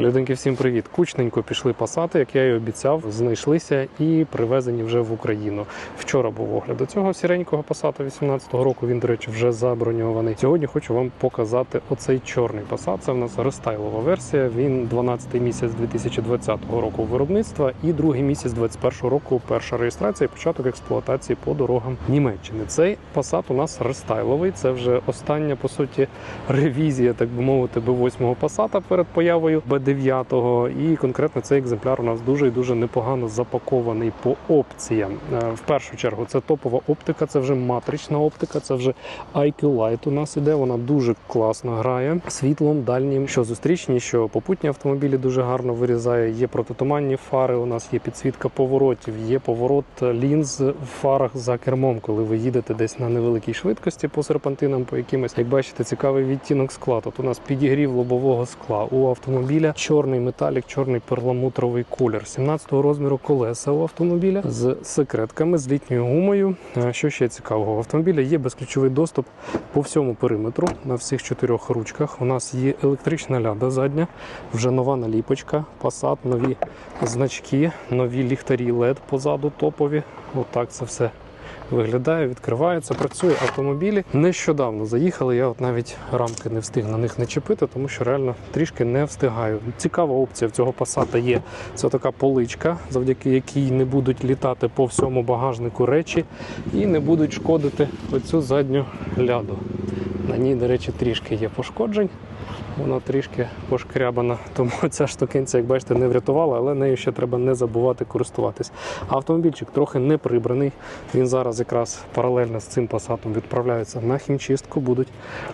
Людинки, всім привіт! Кучненько пішли пасати, як я і обіцяв, знайшлися і привезені вже в Україну. Вчора був огляд до цього сіренького пасата 18-го року. Він, до речі, вже заброньований. Сьогодні хочу вам показати оцей чорний пасат. Це в нас рестайлова версія. Він 12-й місяць 2020 року виробництва і другий місяць 2021 року. Перша реєстрація і початок експлуатації по дорогам Німеччини. Цей пасат у нас рестайловий. Це вже остання по суті ревізія, так би мовити, Б8 пасата перед появою Б9. І конкретно цей екземпляр у нас дуже і дуже непогано запакований по опціям. Е, В першу чергу це топова оптика, це вже матрична оптика, це вже IQ Light у нас іде. Вона дуже класно грає світлом дальнім, що зустрічні, що попутні автомобілі дуже гарно вирізає. Є протитуманні фари. У нас є підсвітка поворотів, є поворот лінз в фарах за кермом, коли ви їдете десь на невеликій швидкості по серпантинам, по якимось. Як бачите, цікавий відтінок скла. Тут у нас підігрів лобового скла у автомобіля. Чорний металік, чорний перламутровий колір. 17-го розміру колеса у автомобіля з секретками, з літньою гумою. Що ще цікавого? У автомобіля є безключовий доступ по всьому периметру на всіх чотирьох ручках. У нас є електрична ляда задня, вже нова наліпочка, Passat, нові значки, нові ліхтарі LED позаду топові. Отак це все виглядає, відкривається, працює автомобілі. Нещодавно заїхали. Я от навіть рамки не встиг на них не чіпити, тому що реально трішки не встигаю. Цікава опція в цього пасата є. Це така поличка, завдяки якій не будуть літати по всьому багажнику речі і не будуть шкодити оцю задню ляду. На ній, до речі, трішки є пошкоджень. Вона трішки пошкрябана, тому ця штукенця, як бачите, не врятувала, але нею ще треба не забувати користуватись. Автомобільчик трохи не прибраний. Він зараз якраз паралельно з цим пасатом відправляється на хімчистку. Будуть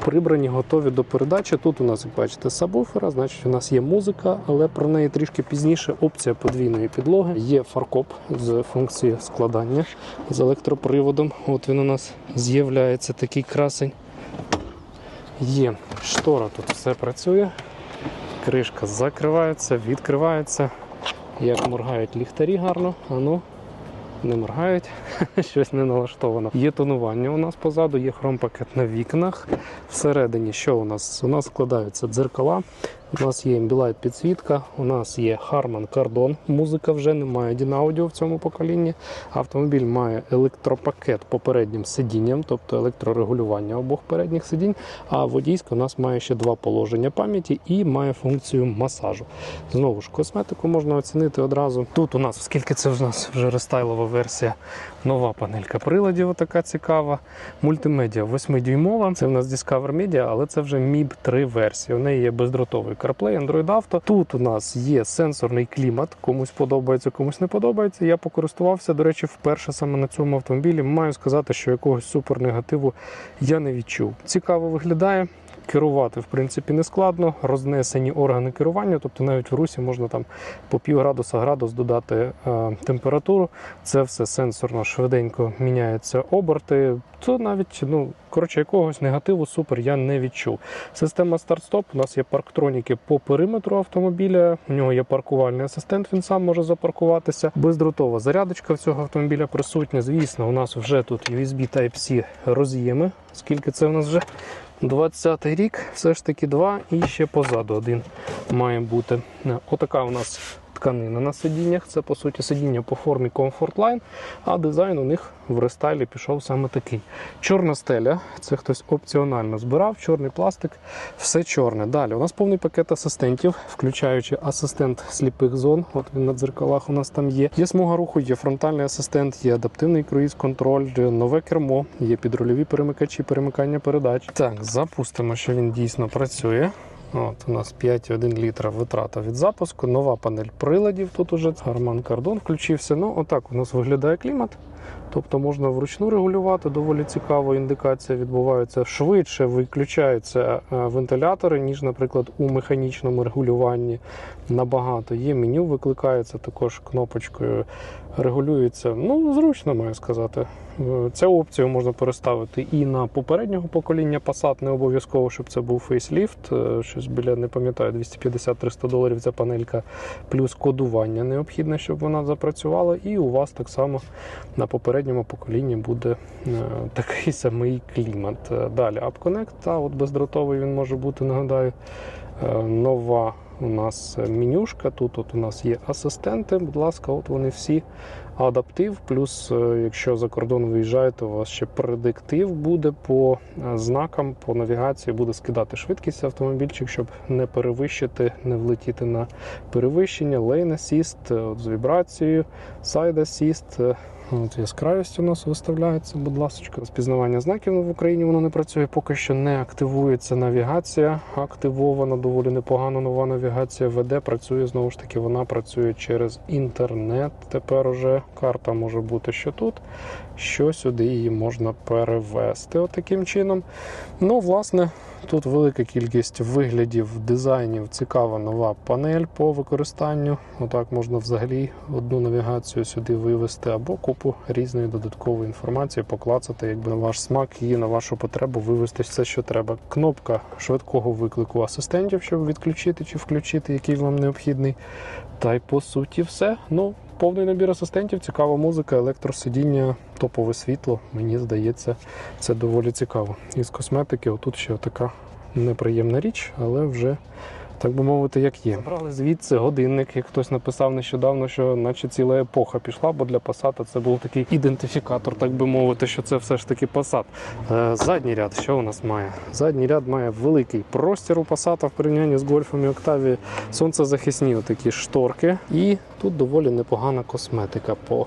прибрані, готові до передачі. Тут у нас, як бачите, сабвуфера, значить, у нас є музика, але про неї трішки пізніше. Опція подвійної підлоги. Є фаркоп з функцією складання з електроприводом. От він у нас з'являється такий красень. Є штора, тут все працює. Кришка закривається, відкривається. Як моргають ліхтарі гарно, а ну не моргають, щось не налаштовано. Є тонування у нас позаду, є хромпакет на вікнах. Всередині що у нас? У нас складаються дзеркала. У нас є Ambilight підсвітка, у нас є Harman Kardon, музика вже немає Дінаудіо в цьому поколінні. Автомобіль має електропакет попереднім сидінням, тобто електрорегулювання обох передніх сидінь. А водійська у нас має ще два положення пам'яті і має функцію масажу. Знову ж косметику можна оцінити одразу. Тут у нас, оскільки це в нас вже рестайлова версія, нова панелька приладів, така цікава. Мультимедіа 8-дюймова. Це в нас Discover Media, але це вже MIB 3 версія. У неї є бездротовий CarPlay, Android Auto. Тут у нас є сенсорний клімат. Комусь подобається, комусь не подобається. Я покористувався, до речі, вперше саме на цьому автомобілі. Маю сказати, що якогось супернегативу я не відчув. Цікаво виглядає. Керувати в принципі не складно, рознесені органи керування, тобто навіть в русі можна там по пів градуса градус додати е, температуру. Це все сенсорно швиденько міняються оберти. То навіть ну коротше якогось негативу супер я не відчув. Система старт-стоп. У нас є парктроніки по периметру автомобіля. У нього є паркувальний асистент. Він сам може запаркуватися. Бездротова зарядочка в цього автомобіля присутня. Звісно, у нас вже тут USB Type-C роз'єми. Скільки це у нас вже? 20-й рік, все ж таки два, і ще позаду один має бути. Отака у нас тканина на сидіннях. Це по суті сидіння по формі Comfort Line, а дизайн у них в рестайлі пішов саме такий. Чорна стеля, це хтось опціонально збирав, чорний пластик, все чорне. Далі у нас повний пакет асистентів, включаючи асистент сліпих зон. От він на дзеркалах у нас там є. Є смуга руху, є фронтальний асистент, є адаптивний круїз-контроль, нове кермо, є підрульові перемикачі, перемикання передач. Так, запустимо, що він дійсно працює. От у нас 5,1 літра витрата від запуску. Нова панель приладів. Тут уже гарман кардон включився. Ну, отак у нас виглядає клімат. Тобто можна вручну регулювати, доволі цікаво, індикація відбувається. Швидше виключаються е, вентилятори, ніж, наприклад, у механічному регулюванні набагато. Є меню, викликається також кнопочкою, регулюється. Ну, зручно маю сказати. Е, Цю опцію можна переставити і на попереднього покоління Passat, не обов'язково, щоб це був фейсліфт. Е, Щось біля, не пам'ятаю, 250-300 доларів ця панелька, плюс кодування необхідне, щоб вона запрацювала. І у вас так само на попередньому поколінні буде е, такий самий клімат. Е, Далі App Connect, та от бездротовий він може бути, нагадаю, е, нова у нас менюшка. Тут от у нас є асистенти. Будь ласка, от вони всі. Адаптив, плюс, якщо за кордон виїжджаєте, у вас ще предиктив буде по знакам, по навігації, буде скидати швидкість автомобільчик, щоб не перевищити, не влетіти на перевищення, е, от з вібрацією, Side Assist. От яскравість у нас виставляється, будь ласка. Розпізнавання знаків в Україні воно не працює, поки що не активується навігація. Активована доволі непогано нова навігація ВД працює знову ж таки. Вона працює через інтернет. Тепер уже карта може бути що тут, що сюди її можна перевести. Отаким чином. Ну, власне, тут велика кількість виглядів, дизайнів, цікава нова панель по використанню. Отак можна взагалі одну навігацію сюди вивести або купу різної додаткової інформації, поклацати, якби на ваш смак і на вашу потребу вивести все, що треба. Кнопка швидкого виклику асистентів, щоб відключити чи включити, який вам необхідний. Та й по суті все. Ну, повний набір асистентів, цікава музика, електросидіння, топове світло. Мені здається, це доволі цікаво. Із косметики, отут ще така неприємна річ, але вже. Так би мовити, як є. Забрали звідси годинник, як хтось написав нещодавно, що наче ціла епоха пішла, бо для Passat це був такий ідентифікатор, так би мовити, що це все ж таки Passat. Е, Задній ряд, що у нас має? Задній ряд має великий простір у Passat в порівнянні з гольфом і Octavia. Сонцезахисні такі шторки. І тут доволі непогана косметика по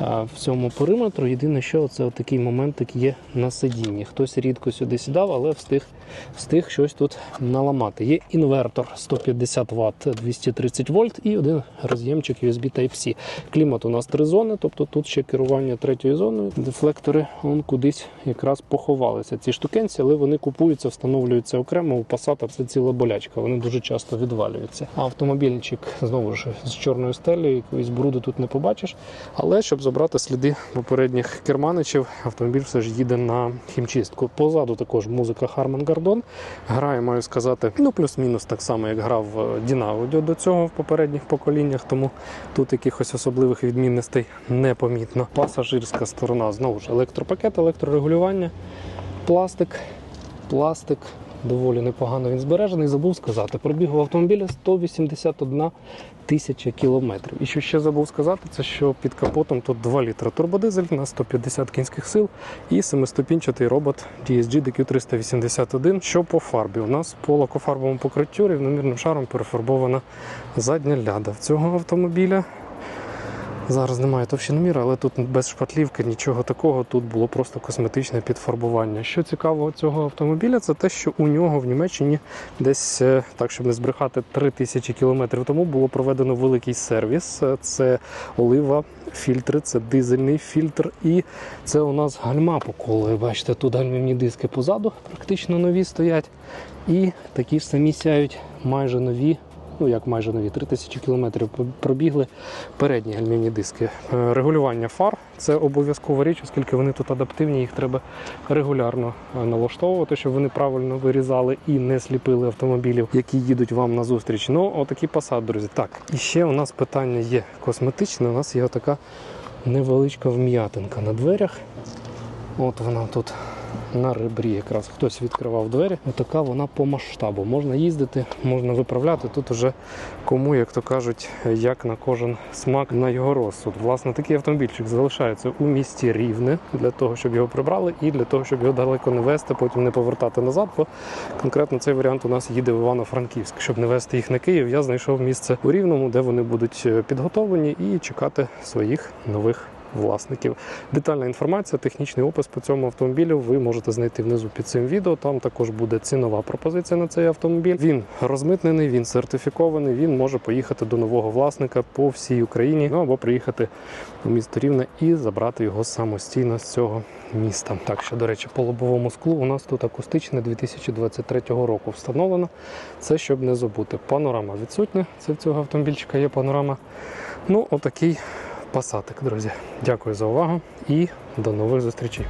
а, всьому периметру. Єдине, що це такий моментик є на сидінні. Хтось рідко сюди сідав, але встиг, встиг щось тут наламати. Є інвертор 150 Вт 230 вольт і один роз'ємчик USB Type-C. Клімат у нас три зони, тобто тут ще керування третьою зоною. Дефлектори он кудись якраз поховалися. Ці штукенці, але вони купуються, встановлюються окремо. У Passat це ціла болячка. Вони дуже часто відвалюються. Автомобільчик знову ж з чорною стелею, якоїсь бруду тут не побачиш. Але щоб забрати сліди попередніх керманичів, автомобіль все ж їде на хімчистку. Позаду також музика Harman Kardon. Грає, маю сказати, ну плюс-мінус так само, як грав Дінаудіо до цього в попередніх поколіннях, тому тут якихось особливих відмінностей не помітно. Пасажирська сторона знову ж електропакет, електрорегулювання, пластик, пластик. Доволі непогано він збережений. Забув сказати, пробіг у автомобіля 181 тисяча кілометрів. І що ще забув сказати, це що під капотом тут 2 літра турбодизель на 150 кінських сил і семиступінчатий робот DSG DQ381. Що по фарбі? У нас по лакофарбовому покриттю рівномірним шаром перефарбована задня ляда в цього автомобіля. Зараз немає товщиноміра, але тут без шпатлівки нічого такого. Тут було просто косметичне підфарбування. Що цікаво цього автомобіля, це те, що у нього в Німеччині десь е, так, щоб не збрехати, 3000 кілометрів тому було проведено великий сервіс. Е, Це олива, фільтри, це дизельний фільтр, і це у нас гальма по колу. Бачите, тут гальмівні диски позаду, практично нові стоять. І такі ж самі сяють майже нові ну як майже нові, 3000 кілометрів пробігли передні гальмівні диски. Е, Регулювання фар це обов'язкова річ, оскільки вони тут адаптивні, їх треба регулярно е, налаштовувати, щоб вони правильно вирізали і не сліпили автомобілів, які їдуть вам на зустріч. Ну, отакий посад, друзі. Так, і ще у нас питання є косметичне. У нас є така невеличка вм'ятинка на дверях. От вона тут на ребрі якраз хтось відкривав двері. Отака вона по масштабу. Можна їздити, можна виправляти. Тут уже кому, як то кажуть, як на кожен смак на його розсуд. Власне, такий автомобільчик залишається у місті рівне для того, щоб його прибрали, і для того, щоб його далеко не вести, потім не повертати назад. Бо конкретно цей варіант у нас їде в Івано-Франківськ. Щоб не вести їх на Київ, я знайшов місце у Рівному, де вони будуть е, підготовлені і чекати своїх нових власників. Детальна інформація, технічний опис по цьому автомобілю ви можете знайти внизу під цим відео. Там також буде цінова пропозиція на цей автомобіль. Він розмитнений, він сертифікований, він може поїхати до нового власника по всій Україні, ну або приїхати у місто Рівне і забрати його самостійно з цього міста. Так що, до речі, по лобовому склу у нас тут акустичне 2023 року встановлено. Це щоб не забути. Панорама відсутня. Це в цього автомобільчика є панорама. Ну, отакий пасатик, друзі. Дякую за увагу і до нових зустрічей.